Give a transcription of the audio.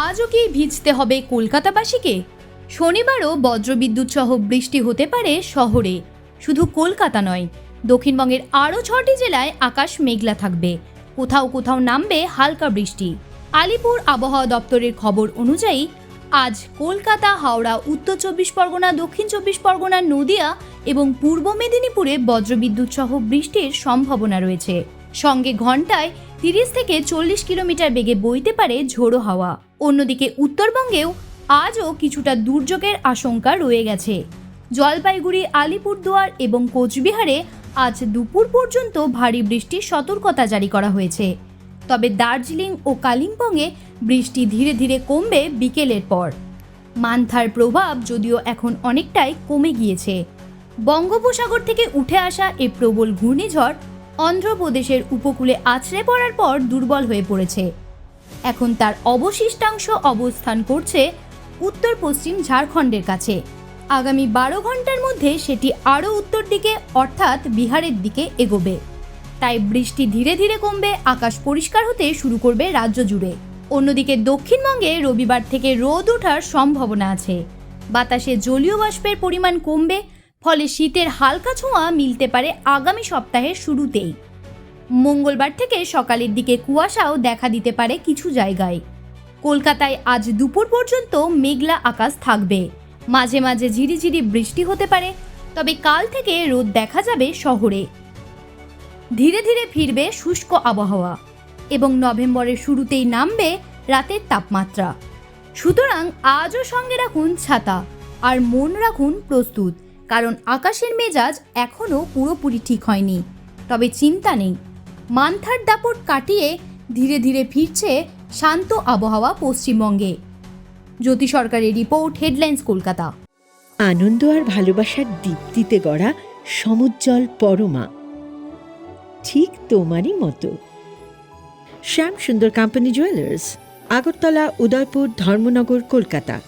আজও কি ভিজতে হবে কলকাতাবাসীকে? শনিবারও বজ্রবিদ্যুৎ সহ বৃষ্টি হতে পারে শহরে। শুধু কলকাতা নয়, দক্ষিণবঙ্গের আরও ছটি জেলায় আকাশ মেঘলা থাকবে। কোথাও কোথাও নামবে হালকা বৃষ্টি। আলিপুর আবহাওয়া দপ্তরের খবর অনুযায়ী, আজ কলকাতা, হাওড়া, উত্তর চব্বিশ পরগনা, দক্ষিণ চব্বিশ পরগনা, নদিয়া এবং পূর্ব মেদিনীপুরে বজ্রবিদ্যুৎ সহ বৃষ্টির সম্ভাবনা রয়েছে। সঙ্গে ঘন্টায় তিরিশ থেকে চল্লিশ কিলোমিটার বেগে বইতে পারে ঝোড়ো হাওয়া। অন্যদিকে উত্তরবঙ্গেও আজও কিছুটা দুর্যোগের আশঙ্কা রয়ে গেছে। জলপাইগুড়ি, আলিপুরদুয়ার এবং কোচবিহারে আজ দুপুর পর্যন্ত ভারী বৃষ্টির সতর্কতা জারি করা হয়েছে। তবে দার্জিলিং ও কালিম্পংয়ে বৃষ্টি ধীরে ধীরে কমবে বিকেলের পর। মান্থার প্রভাব যদিও এখন অনেকটাই কমে গিয়েছে। বঙ্গোপসাগর থেকে উঠে আসা এই প্রবল ঘূর্ণিঝড় অন্ধ্রপ্রদেশের উপকূলে আছড়ে পড়ার পর দুর্বল হয়ে পড়েছে। এখন তার অবশিষ্টাংশ অবস্থান করছে উত্তর পশ্চিম ঝাড়খণ্ডের কাছে। আগামী বারো ঘণ্টার মধ্যে সেটি আরও উত্তর দিকে, অর্থাৎ বিহারের দিকে এগোবে। তাই বৃষ্টি ধীরে ধীরে কমবে, আকাশ পরিষ্কার হতে শুরু করবে রাজ্য জুড়ে। অন্যদিকে দক্ষিণবঙ্গে রবিবার থেকে রোদ ওঠার সম্ভাবনা আছে। বাতাসে জলীয় বাষ্পের পরিমাণ কমবে ফলে শীতের হালকা ছোঁয়া মিলতে পারে আগামী সপ্তাহের শুরুতেই। মঙ্গলবার থেকে সকালের দিকে কুয়াশাও দেখা দিতে পারে কিছু জায়গায়। কলকাতায় আজ দুপুর পর্যন্ত মেঘলা আকাশ থাকবে। মাঝে মাঝে ঝিরিঝিরি বৃষ্টি হতে পারে, তবে কাল থেকে রোদ দেখা যাবে শহরে। ধীরে ধীরে ফিরবে শুষ্ক আবহাওয়া এবং নভেম্বরের শুরুতেই নামবে রাতের তাপমাত্রা। সুতরাং আজও সঙ্গে রাখুন ছাতা আর মন রাখুন প্রস্তুত। কারণ আকাশের মেজাজ এখনও পুরোপুরি ঠিক হয়নি। তবে চিন্তা নেই। মান্থার দাপট কাটিয়ে ধীরে ধীরে ফিরছে শান্ত আবহাওয়া পশ্চিমবঙ্গে। জ্যোতি সরকারের রিপোর্ট, হেডলাইন্স, কলকাতা। আনন্দ আর ভালোবাসার দীপ্তিতে গড়া সমুজ্জ্বল পরমা। ঠিক তোমারই মতো। Shyam Sundar company jewellers Agartala, Udaipur, Dharmanagar, Kolkata.